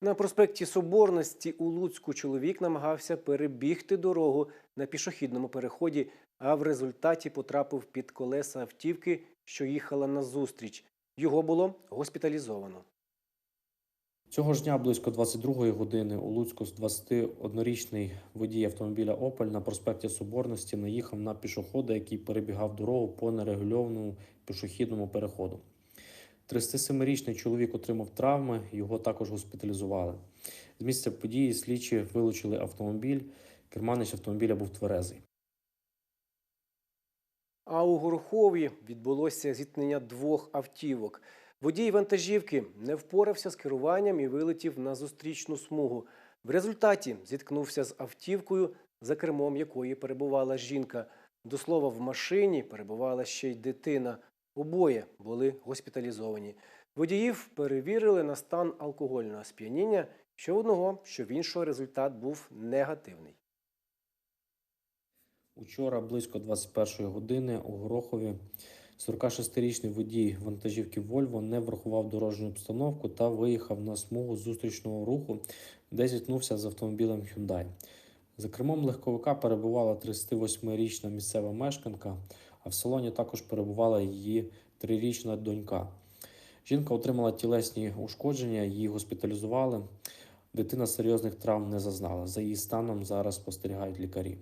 На проспекті Соборності у Луцьку чоловік намагався перебігти дорогу на пішохідному переході, а в результаті потрапив під колеса автівки, що їхала назустріч. Його було госпіталізовано. Цього ж дня близько 22-ї години у Луцьку 21-річний водій автомобіля Опель на проспекті Соборності наїхав на пішохода, який перебігав дорогу по нерегульованому пішохідному переходу. 37-річний чоловік отримав травми, його також госпіталізували. З місця події слідчі вилучили автомобіль. Керманич автомобіля був тверезий. А у Горохові відбулося зіткнення двох автівок. Водій вантажівки не впорався з керуванням і вилетів на зустрічну смугу. В результаті зіткнувся з автівкою, за кермом якої перебувала жінка. До слова, в машині перебувала ще й дитина. Обоє були госпіталізовані. Водіїв перевірили на стан алкогольного сп'яніння. Що одного, що в іншого результат був негативний. Учора близько 21-ї години у Горохові 46-річний водій вантажівки Вольво не врахував дорожню обстановку та виїхав на смугу зустрічного руху, де зіткнувся з автомобілем Hyundai. За кермом легковика перебувала 38-річна місцева мешканка, в салоні також перебувала її трирічна донька. Жінка отримала тілесні ушкодження, її госпіталізували. Дитина серйозних травм не зазнала. За її станом зараз спостерігають лікарі.